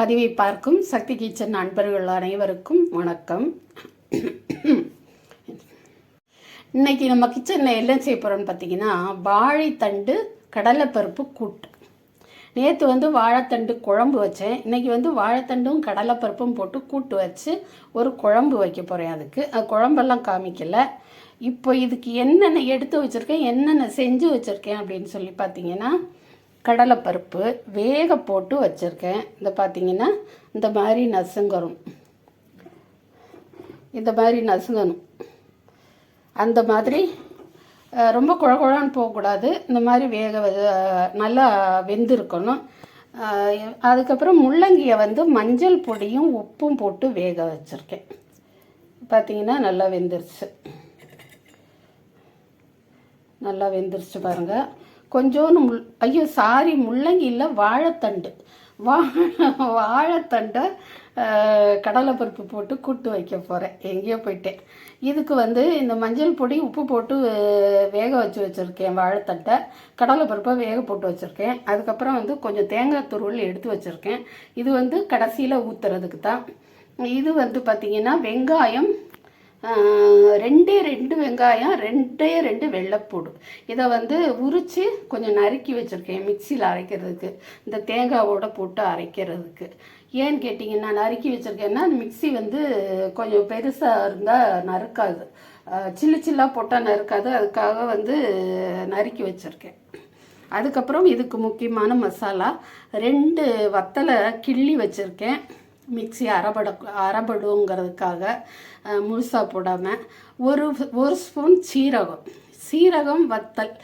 பதிவை பார்க்கும் சக்தி கிச்சன் நண்பர்கள் அனைவருக்கும் வணக்கம். இன்னைக்கு நம்ம கிச்சனில் என்ன செய்ய போகிறோம்னு பார்த்தீங்கன்னா வாழைத்தண்டு கடலைப்பருப்பு கூட்டு. நேற்று வந்து வாழைத்தண்டு குழம்பு வச்சேன். இன்றைக்கி வந்து வாழைத்தண்டும் கடலைப்பருப்பும் போட்டு கூட்டு வச்சு ஒரு குழம்பு வைக்க போகிறேன் அதுக்கு. அது குழம்பெல்லாம் காமிக்கல. இப்போ இதுக்கு என்னென்ன எடுத்து வச்சுருக்கேன் என்னென்ன செஞ்சு வச்சுருக்கேன் அப்படின்னு சொல்லி பார்த்தீங்கன்னா கடலைப்பருப்பு வேக போட்டு வச்சுருக்கேன். இந்த பார்த்தீங்கன்னா இந்த மாதிரி நசுங்கணும். இந்த மாதிரி நசுங்கணும். அந்த மாதிரி ரொம்ப குழகுழான்னு போகக்கூடாது இந்த மாதிரி வேக வ- நல்லா வெந்திருக்கணும். அதுக்கப்புறம் முள்ளங்கியை வந்து மஞ்சள் பொடியும் உப்பும் போட்டு வேக வச்சுருக்கேன். பார்த்தீங்கன்னா நல்லா வெந்துருச்சு. நல்லா வெந்துருச்சு பாருங்கள் கொஞ்சோன்னு முள் ஐயோ சாரி முள்ளங்கி இல்லை வாழைத்தண்டு. வாழை வாழைத்தண்டை கடலைப்பருப்பு போட்டு கூட்டு வைக்க போகிறேன் எங்கேயோ போயிட்டேன். இதுக்கு வந்து இந்த மஞ்சள் பொடி உப்பு போட்டு வேக வச்சு வச்சுருக்கேன் வாழைத்தண்டை. கடலைப்பருப்பை வேக போட்டு வச்சுருக்கேன். அதுக்கப்புறம் வந்து கொஞ்சம் தேங்காய் துருவல் எடுத்து வச்சுருக்கேன். இது வந்து கடைசியில் ஊற்றுறதுக்கு தான். இது வந்து பார்த்திங்கன்னா வெங்காயம் ரெண்டே ரெண்டு வெங்காயம் ரெண்டே ரெண்டு வெள்ளைப்பூடு இதை வந்து உரித்து கொஞ்சம் நறுக்கி வச்சுருக்கேன் மிக்சியில் அரைக்கிறதுக்கு. இந்த தேங்காவோட போட்டு அரைக்கிறதுக்கு. ஏன்னு கேட்டிங்கன்னா நறுக்கி வச்சுருக்கேன்னா மிக்சி மிக்ஸி வந்து கொஞ்சம் பெருசாக இருந்தால் நறுக்காது. சில்லு சில்லாக போட்டால் நறுக்காது. அதுக்காக வந்து நறுக்கி வச்சுருக்கேன். அதுக்கப்புறம் இதுக்கு முக்கியமான மசாலா ரெண்டு வத்தலை கிள்ளி வச்சுருக்கேன். மிக்சி அரைபட அரைபடுங்கிறதுக்காக முழுசாக போடாமல் ஒரு ஒரு ஸ்பூன் சீரகம். சீரகம் வத்தல்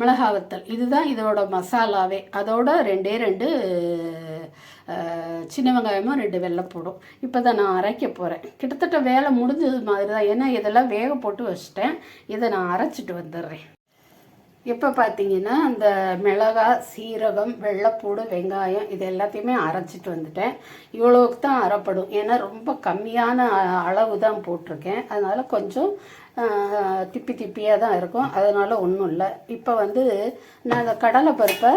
மிளகா வத்தல். இதுதான் இதோட மசாலாவே. அதோட ரெண்டே ரெண்டு சின்ன வெங்காயமும் ரெண்டு வெள்ளைப்பூடும் இப்போ தான் நான் அரைக்க போகிறேன் கிட்டத்தட்ட வேலை முடிஞ்சது மாதிரி தான் ஏன்னா இதெல்லாம் வேக போட்டு வச்சிட்டேன். இதை நான் அரைச்சிட்டு வந்துடுறேன். இப்போ பார்த்தீங்கன்னா அந்த மிளகாய் சீரகம் வெள்ளைப்பூடு வெங்காயம் இது எல்லாத்தையுமே அரைச்சிட்டு வந்துட்டேன். இவ்வளோவுக்கு தான் அரைப்படும். ஏன்னா ரொம்ப கம்மியான அளவு தான் போட்டிருக்கேன். அதனால் கொஞ்சம் திப்பி திப்பியாக தான் இருக்கும். அதனால் ஒன்றும் இல்லை. இப்போ வந்து நான் அந்த கடலை பருப்பை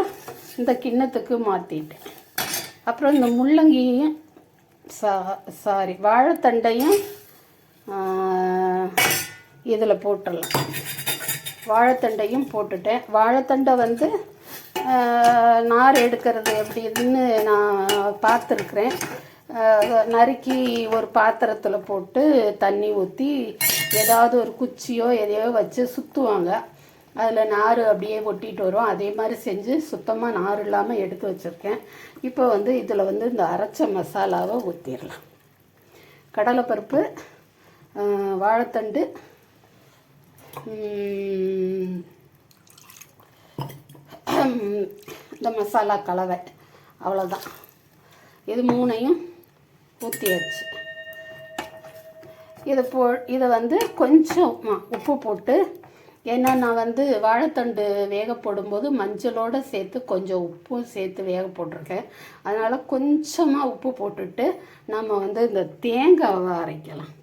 இந்த கிண்ணத்துக்கு மாற்றிட்டேன் அப்புறம் இந்த முள்ளங்கியையும் சா சாரி வாழைத்தண்டையும் இதில் போட்டுடலாம். வாழைத்தண்டையும் போட்டுட்டேன். வாழைத்தண்டை வந்து நார் எடுக்கிறது எப்படின்னு நான் பார்த்துருக்குறேன். நறுக்கி ஒரு பாத்திரத்தில் போட்டு தண்ணி ஊற்றி ஏதாவது ஒரு குச்சியோ எதையோ வச்சு சுற்றுவாங்க அதில் நார் அப்படியே ஒட்டிட்டு வரும். அதே மாதிரி செஞ்சு சுத்தமாக நார் இல்லாமல் எடுத்து வச்சுருக்கேன். இப்போ வந்து இதில் வந்து இந்த அரைச்ச மசாலாவை ஊற்றிடலாம் கடலைப்பருப்பு வாழைத்தண்டு இந்த மசாலா கலவை. அவ்வளோதான் இது மூணையும் ஊற்றியாச்சு இதை போ இதை வந்து கொஞ்சம் உப்பு போட்டு ஏன்னா நான் வந்து வாழைத்தண்டு வேக போடும்போது மஞ்சளோடு சேர்த்து கொஞ்சம் உப்பும் சேர்த்து வேக போட்டிருக்கேன். அதனால் கொஞ்சமாக உப்பு போட்டுட்டு நம்ம வந்து இந்த தேங்காவை அரைக்கலாம்.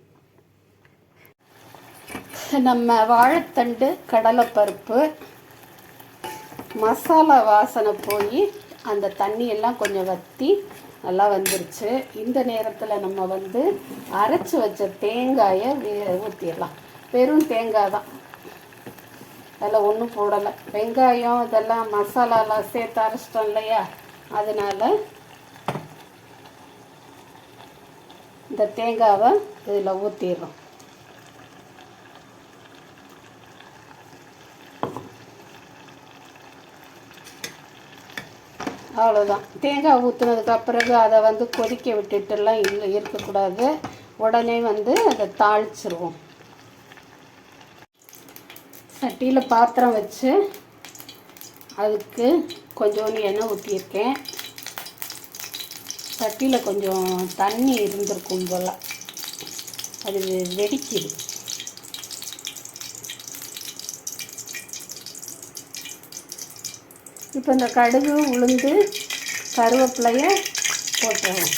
நம்ம வாழைத்தண்டு கடலைப்பருப்பு மசாலா வாசனை போய் அந்த தண்ணியெல்லாம் கொஞ்சம் வற்றி நல்லா வந்துருச்சு. இந்த நேரத்தில் நம்ம வந்து அரைச்சி வச்ச தேங்காயை ஊற்றிடலாம் வெறும் தேங்காய் தான். அதில் ஒன்றும் போடலை. வெங்காயம் இதெல்லாம் மசாலாலாம் சேர்த்து அரைச்சிட்டோம் இல்லையா? அதனால் இந்த தேங்காவை இதில் ஊற்றிடுறோம் அவ்வளோதான் தேங்காய் ஊற்றுனதுக்கு பிறகு அதை வந்து கொதிக்க விட்டுட்டுலாம் இல்லை இருக்கக்கூடாது. உடனே வந்து அதை தாளிச்சிருவோம். சட்டியில் பாத்திரம் வச்சு அதுக்கு கொஞ்சோண்டு எண்ணெய் ஊற்றியிருக்கேன் சட்டியில் கொஞ்சம் தண்ணி இருந்திருக்கும் போல். அது வெடிக்குது. இப்போ இந்த கடுகு உளுந்து கருவேப்பிலையை போட்டுருவோம்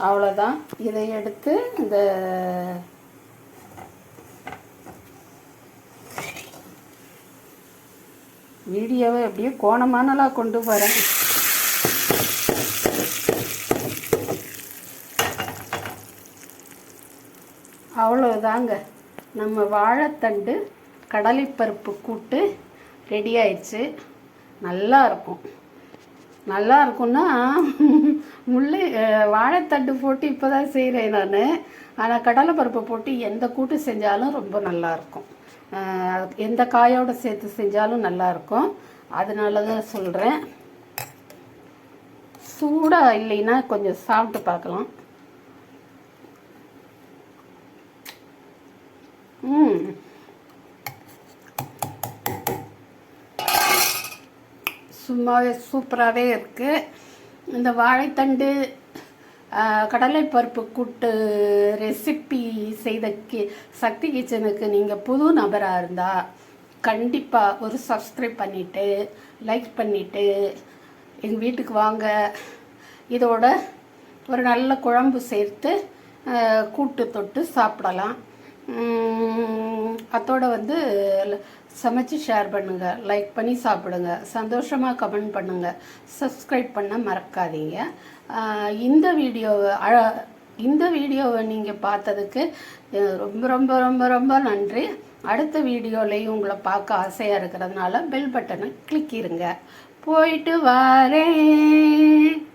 அவ்வளோதான் இதை எடுத்து இந்த வீடியோவை எப்படியோ கோணமானலாம் கொண்டு போகிறேன் அவ்வளோதாங்க நம்ம வாழைத்தண்டு கடலைப்பருப்பு கூட்டு ரெடி ஆயிடுச்சு. நல்லா இருக்கும். நல்லா இருக்கும்னா முள்ளை வாழைத்தண்டு போட்டு இப்போ தான் செய்கிறேன் நான். ஆனால் கடலைப்பருப்பு போட்டு எந்த கூட்டு செஞ்சாலும் ரொம்ப நல்லாயிருக்கும் எந்த காயோட சேர்த்து செஞ்சாலும் நல்லா இருக்கும். அதனால தான் சொல்கிறேன் சூடாக இல்லைன்னா கொஞ்சம் சாப்பிட்டு பார்க்கலாம். ம். சும்மாவே சூப்பராகவே இருக்குது இந்த வாழைத்தண்டு கடலைப்பருப்பு கூட்டு ரெசிபி செய்த கி சக்தி கிச்சனுக்கு நீங்கள் புது நபராக இருந்தால் கண்டிப்பாக ஒரு சப்ஸ்கிரைப் பண்ணிவிட்டு லைக் பண்ணிவிட்டு எங்கள் வீட்டுக்கு வாங்க. இதோட ஒரு நல்ல குழம்பு சேர்த்து கூட்டு தொட்டு சாப்பிடலாம். உம், வந்து சமைச்சு ஷேர் பண்ணுங்கள் லைக் பண்ணி சாப்பிடுங்க சந்தோஷமாக கமெண்ட் பண்ணுங்கள் சப்ஸ்கிரைப் பண்ண மறக்காதீங்க. இந்த வீடியோவை அழ இந்த வீடியோவை நீங்கள் பார்த்ததுக்கு ரொம்ப ரொம்ப ரொம்ப ரொம்ப நன்றி. அடுத்த வீடியோலையும் உங்களை பார்க்க ஆசையாக இருக்கிறதுனால பெல் பட்டனை கிளிக்கிருங்க போயிட்டு வரேன்.